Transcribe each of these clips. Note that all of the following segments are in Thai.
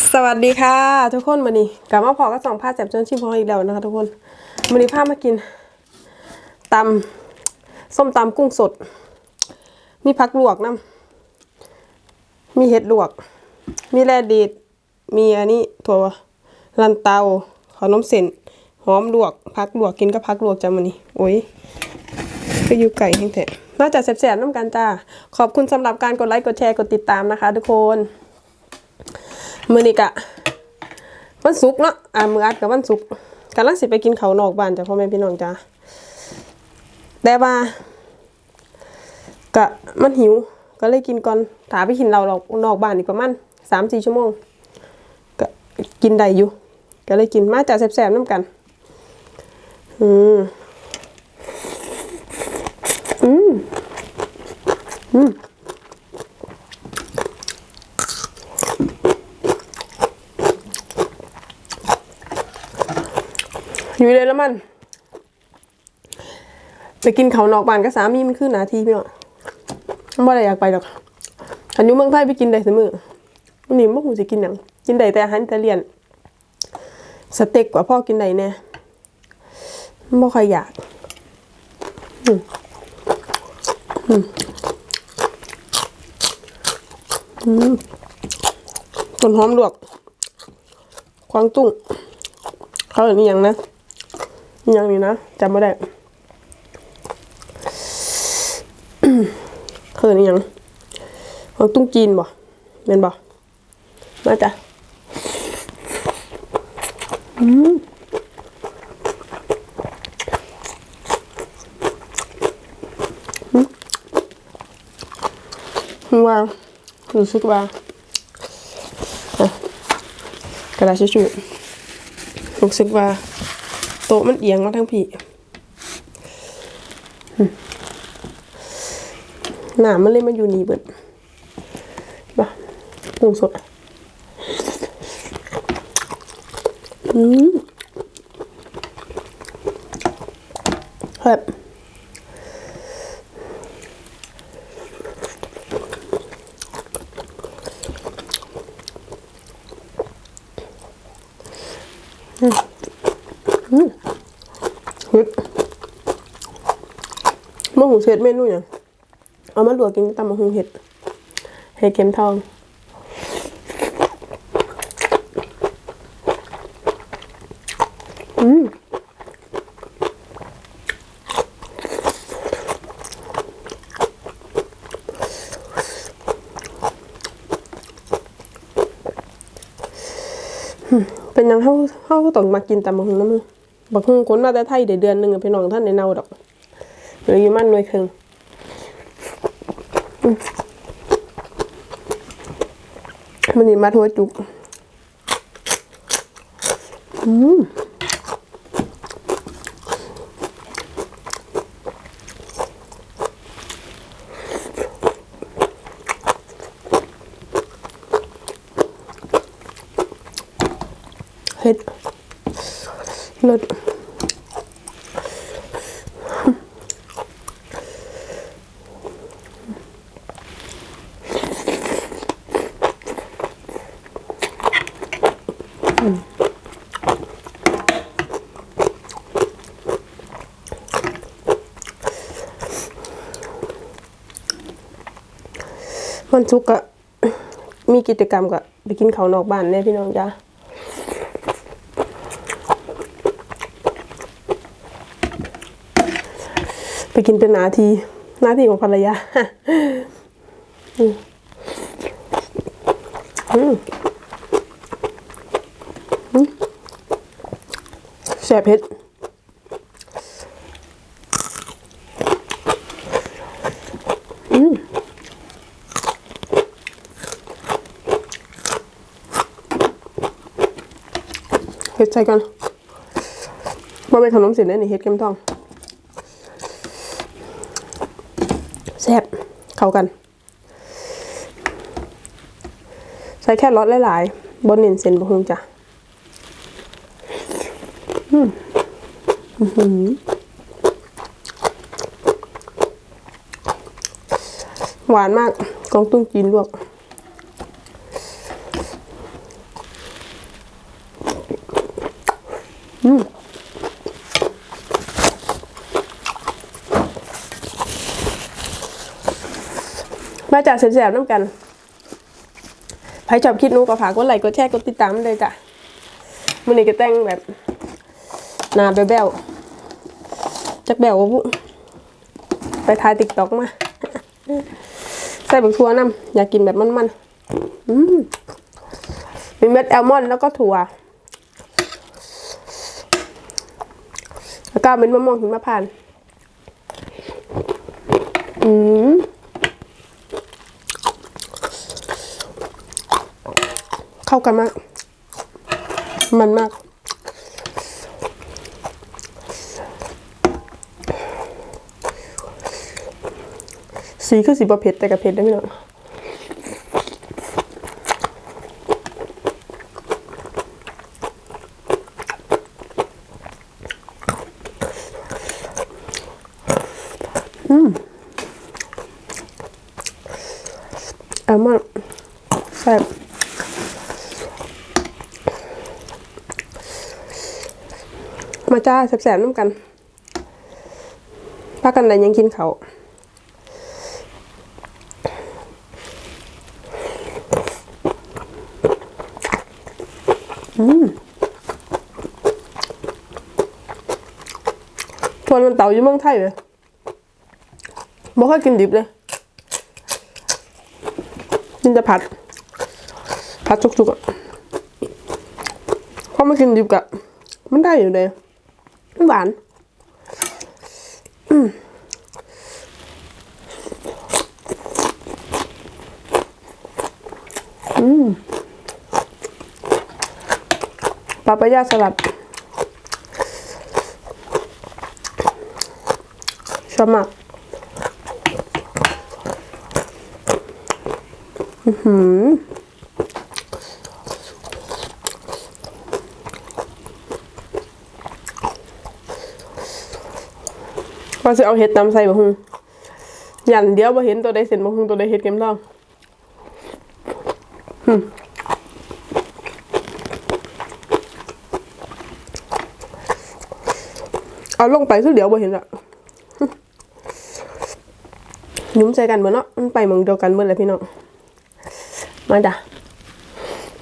สวัสดีค่ะ ทุกคนวันนี้กลับมาพอกับสองผ้าแจ็บจนชิมพออีกแล้วนะคะทุกคนวันนี้ามากินตำส้มตำกุ้งสด มีผักลวกน้ำมีเห็ดลวก มีแร่ดีดมีอันนี้ถั่วลันเตาขนมเส้นหอมลวกผักลวกกินกับผักลวกจ้ามันนี้โอ้ยก็อยู่ไก่แห้งแท้มาจากแสบๆน้ำกันจ้าขอบคุณสำหรับการกดไลค์กดแชร์กดติดตามนะคะ ทุกคน มื้อนี้กะวันศุกร์เนาะอ่ามื้ออัดกับวันศุกร์กำลังสิไปกินเขานอกบ้านจ้ะพ่อแม่พี่น้องจ้าแต่ว่ากะมันหิว ก็เลยกินก่อนถาไปกินเราเรานอกบ้านอีกประมาณสามสี่ชั่วโมงก็กินได้อยู่ ก็เลยกินมาจากแสบๆน้ำกัน อืมอืมอืม อยู่เลยแล้วมัน ไปกินเขานอกบ้านกับสามีมันคือหนาทีพี่เนาะไม่ได้อยากไปหรอกอันยุเมืองไทยไปกินได้เสมอวันนี้ไม่หูจะกินหยังกินได้แต่อาหารอิตาเลียน สเต็กกว่าพ่อกินได้แน่ไม่ค่อยอยากอืมอืมต้นหอมลวกควางตุ้งเขาอย่างนี้ยังนะ ยังนี่นะจำไม่ได้เขาอนี่ยังของตุ้งจีนบ่เม็นบ่มาจ้ะอืมว่ารู้สึกว่าอะกระดาษทิชชู่รู้สึกว่า ต๊ะมันเอียงมาทั้งพี่หนามันเลยมาอยู่นี่เบิดบ่ปรุงสดอืมแบบเฮ็ด มะหูเช็ดเมนูอย่างเอามาลวกกินกับตำมะหูเห็ดเห็ดเข็มทองอืมอืมเป็นหยังเขาเขาก็ต้องมากินตำบักหุ่งน้ำมือบักหุ่งคนมาแต่ไทยเดี๋ยวเดือนหนึ่งอะพี่น้องท่านในเนาดอก หรืออยู่มันหน่วยครึ่งมันนี่มาทัวจุก อืมเฮ็ดเลิ วันศุกร์ก็มีกิจกรรมก็ไปกินข้าวนอกบ้านเนี่ยพี่น้องจ้าไปกินเป็นนาทีหน้าที่ของภรรยาอืมอืมอืมแซ่บเผ็ด ฮ็ดใส่กันว่าเป็นขนมเส้นได้นี่เฮ็ดเข็มทองแซ่บเข้ากัน ใส่แค่รสหลายๆบนเน้นเส้นบะฮุงจ้ะอืมอื้อหือหวานมากกองตุ้งจีนลวก อืม มาจากแสบๆน้ำกันใครชอบคลิปนู้ก็ฝากกดไลค์กดแชร์กดติดตามเลยจ้ะมันนี้ก็แต่งแบบนาแบ๊วๆจักแบววะบุไปถ่ายติ๊กต็อกมา ใส่บักถั่วน้ำอยากกินแบบมันๆอืมมีเม็ดแอลมอนด์แล้วก็ถั่วแล้วก็เป็นมะม่วงหิมะพานต์อืม เข้ากันมาก มันมาก สีคือสีประเผ็ดแต่กับเผ็ดได้ไหมเนาะแอลมอนด์แซ่บ มาจ้า แสบๆน้ำกันพักกันไหนยังกินเขาอืมทวนมันเต่าอยู่เมืองไทยเลยบ่ค่อยกินดิบเลย กินแต่ผัด ผัดจุกๆอะพอมากินดิบกะมันได้อยู่เลย หวาน อืมอืมปาปายาสลัดชอบมากอือหือ ว่าจะเอาเห็ดตำใส่บะฮุงยันเดียวบ่เห็นตัวใดเส้นบะฮุงตัวใดเห็ดเกมทองหึเอาลงไปคือเดียวบ่เห็นอะยุ้มใจกันเหมือนเนาะมันไปเมืองเดียวกันเมื่อไรพี่น้องมาจ้ะ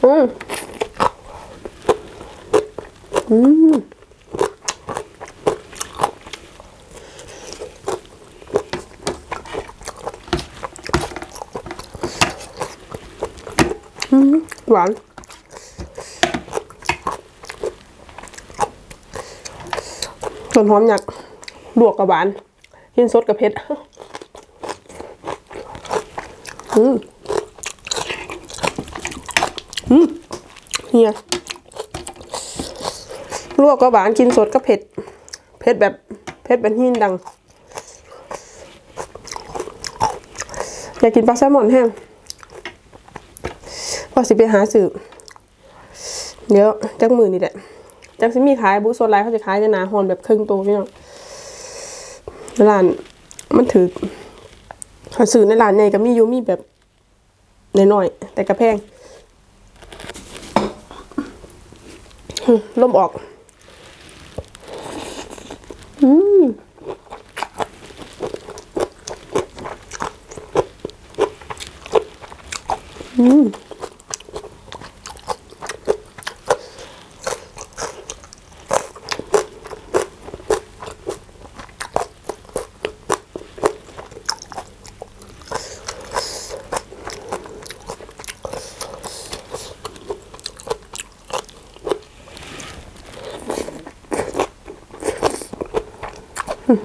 อืมอืม หวานส่วนหอมหยักลวกกับหวาน กินสดกับเผ็ดอืมอืมเฮียลวกกับหวานกินสดกับเผ็ด เผ็ดแบบเผ็ดแบบหินดัง อยากกินปลาแซลมอนแห้ง พอสิไปหาสืบเดี๋ยวจักมือนี่แหละจักสิมีขายบูโซนไลน์เขาจะขายจะนาหอนแบบครึ่งตัวพี่น้องร้านมันถือเขาสื่อในร้านใหญ่ก็มียูมีแบบน้อยๆแต่กระแพงหึลมออก อืมอืม มา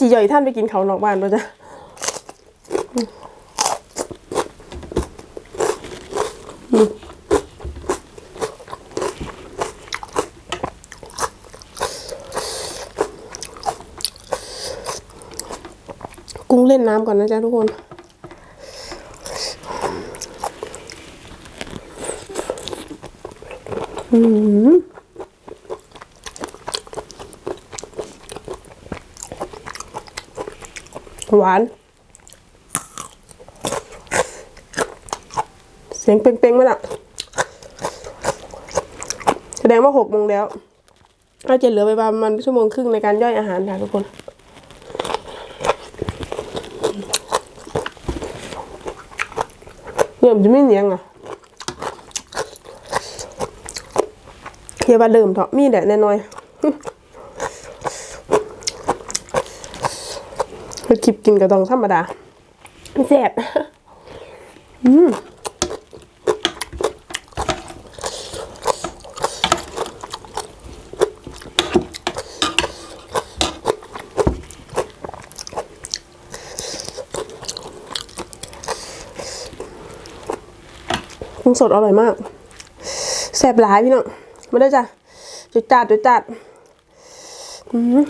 สิย่อยท่านไปกินเขานอกบ้านด้วยจ้ะ กุ้งเล่นน้ำก่อนนะจ๊ะทุกคนอืมหวาน เสียงเป้งๆไหมล่ะแสดงว่าหกโมงแล้วน่าจะเหลือไปประมาณชั่วโมงครึ่งในการย่อยอาหารค่ะทุกคน เริ่มจะไม่เนียงอะเียว่าเริ่มเถอะมีแดดแน่นอยไปคลิปกินกระดองธรรมดาแซ่บอืม สดอร่อยมากแซ่บหลายพี่น้องมาได้จ้ะจุดจัดจุดจัดอืม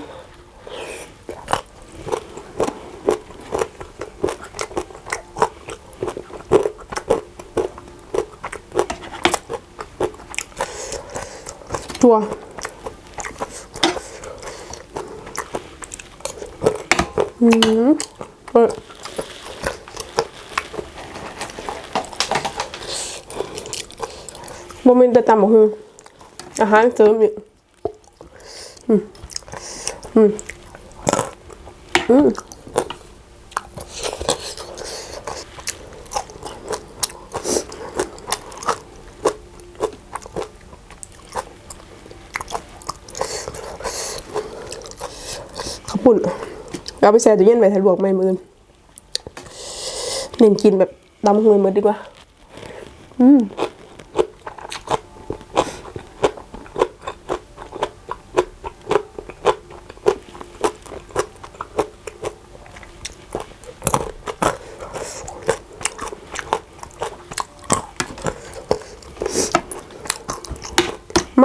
ตัวอืมเออ มเมนแต่ตำบักคืออาหารเสริมอีกอืมอืมอืมข้าวปุ่นเอาไปใส่ตู้เย็นไว้ถ้าลวกไม่มือนเน้นกินแบบตำหวยหมดดีกว่า อืม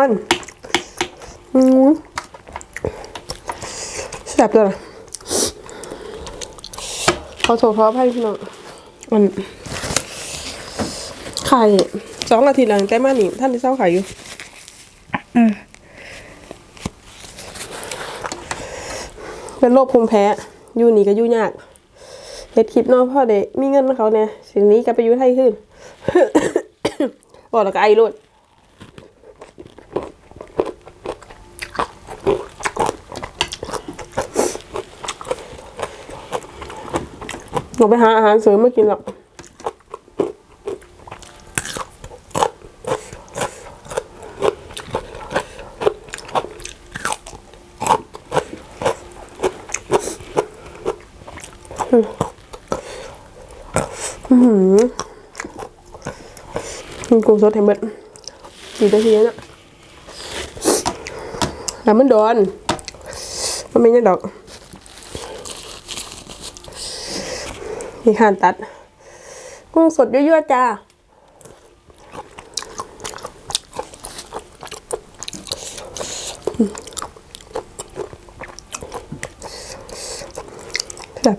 มันอืมแซ่บเลยขอโทษขออภัยพี่น้องมันไข่สองอาทิตย์หลังแต่มานี่ท่านที่เศร้าขายอยู่เป็นโรคภูมิแพ้อยู่นี่ก็อยู่ยากเฮ็ดคลิปเนาะพ่อเด็มีเงินเขาเนี่ยสิ่งนี้ก็ไปอยู่ไทยขึ้นบอกแล้วก็ไอรุด หนูไปหาอาหารเสริมมากินหรอกอือหือกินกุ้งสดให้เบิดกี่นาทีแล้วเนี่ยแล้วมันโดนมันไม่ใช่ดอก มีข่านตัด กุ้งสดยั่วๆจ้าแบบ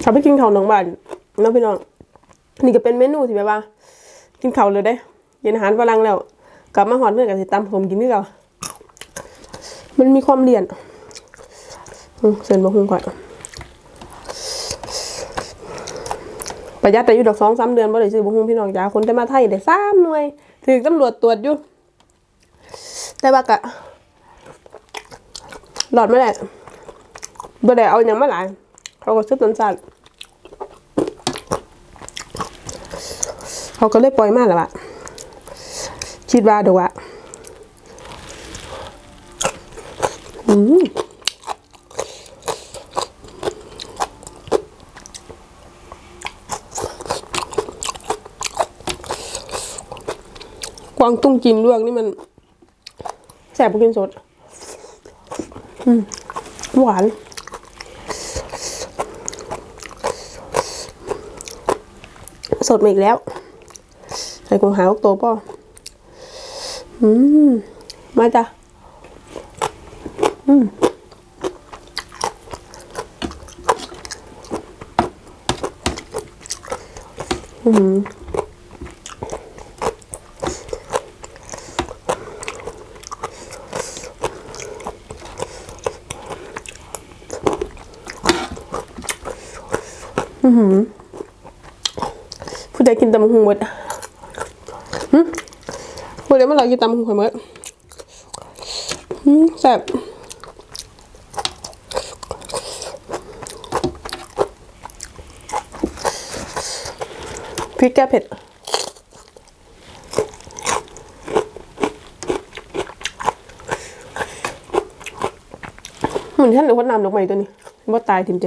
เอาไปกินข้าวหนองบ้านนะพี่น้อง นี่ก็เป็นเมนูที่แบบว่า กินข้าวเลยได้กินอาหารฝรั่งแล้ว กลับมาหอนเพื่อนกับสิตำผมกินนี่เรามันมีความเลี่ยนเส้นบะฮุงก่อนประหยัดแต่อยู่ดอกสองสามเดือนบ่ได้ซื้อบะฮุงพี่น้องจ้าคนแต่มาไทยได้สามหน่วยถือตำรวจตรวจอยู่แต่ว่ากะหลอดไม่ได้บ่ได้เอาอย่างมาหลายเขาก็ซื้อต้นสัตว์เขาก็เลยปล่อยมากแล้วอะ คิดว่าดี๋ยวอะอืมกวางตุ้งกินลวกนี่มันแสบกว่ากินสดอืมหวาน สดมาอีกแล้วใส่กงหาวกตัวป่อ 음, 맞아. 음. 음. 음. ผู้ใดกินตำบักหุ่งหมด ผู้ใดเมื่อไหร่กินตำบักหุงข่อยหมดแซ่บพริกแก้เผ็ดเหมือนท่านหรือว่าน้ำดอกไม้ตัวนี้ว่าตายถิ่มใจ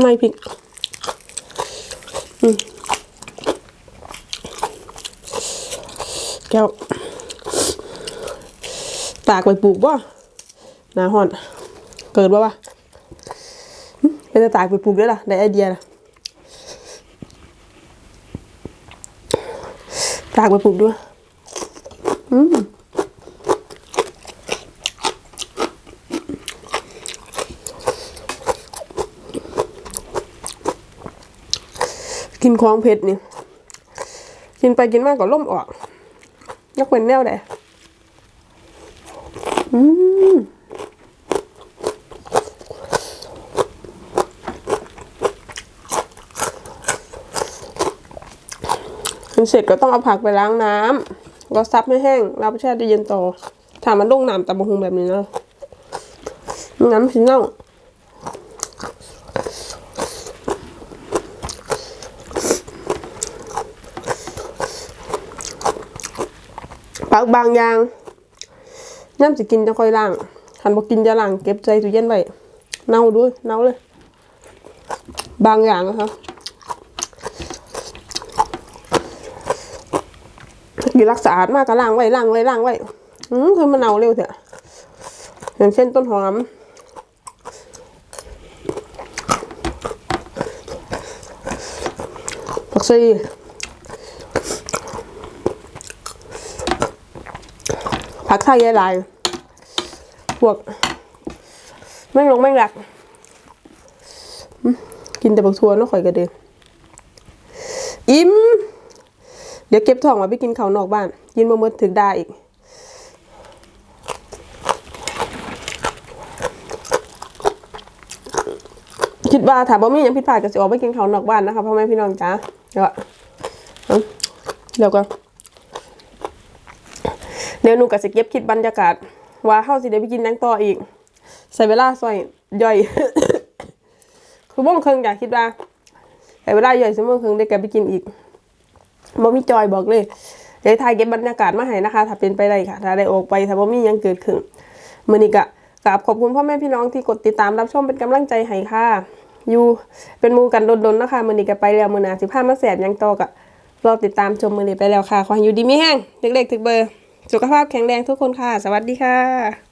ไม่พริกแก้ว ตากไปปลูกบ่นาหอน เกิดบ่วะเป็นจะตากไปปลูกด้วยล่ะ ได้ไอเดียนะตากไปปลูกด้วย กินของเผ็ดนี่ กินไปกินมากก็ล่มออกยกเป็นแนวใดอืมกินเสร็จก็ต้องเอาผักไปล้างน้ำก็ซับให้แห้งแล้วไปแช่ตู้เย็นต่อถ้ามันลงน้ำตะบะฮุงแบบนี้นะไม่งั้นมันสิเผักบางอย่างย่ำสิกินจะค่อยล้างคันบอกกินจะล้างเก็บใจตู้เย็นไว้เน่าด้วยเน่าเลย บางอย่างนะคะกินรักสะอาดมากก็ล้างไว้ล้างไว้ล้างไว้อืมคือมันเน่าเร็วเถอะอย่างเช่นต้นหอมผักชี ผักไทยยายลายพวกแม่งลงแม่งหลัก กินแต่บักทัวเนาะข่อยกระเดืออิ่มเดี๋ยวเก็บท้องมาไปกินข้าวนอกบ้าน กินมาเมื่อถึงได้อีกคิดว่าถ้าบ่มียังผิดพลาดก็สิออกไปกินข้าวนอกบ้านนะคะพ่อแม่พี่น้องจ้าเดี๋ยวเอาเดี๋ยวก็ เดี๋ยวหนูก็จะเก็บคลิปบรรยากาศ ว่าเฮาสิได้ไปกินหยังต่ออีก ใส่เวลาซอยย่อย คือบ่งครึ่งอยากคิดว่าใส่เวลาย่อยชั่วโมงครึ่งได้กไปกินอีกบ่มีจอยบอกเลยเดี๋ยวถ่ายเก็บบรรยากาศมาให้นะคะ ถ้าเป็นไปได้ค่ะ ถ้าได้ออกไปถ้าบ่มีหยังเกิดขึ้นมื้อนี้ก็กราบขอบคุณพ่อแม่พี่น้องที่กดติดตามรับชมเป็นกำลังใจให้ค่ะ อยู่เป็นหมูกันดนๆนะคะมื้อนี้ก็ไปแล้วมื้อหน้าสิพามาแสบหยังต่อก็รอติดตามชมมื้อนี้ไปแล้วค่ะขอให้อยู่ดีมีแห้งเด็กๆถึกเบอร์ สุขภาพแข็งแรงทุกคนค่ะ สวัสดีค่ะ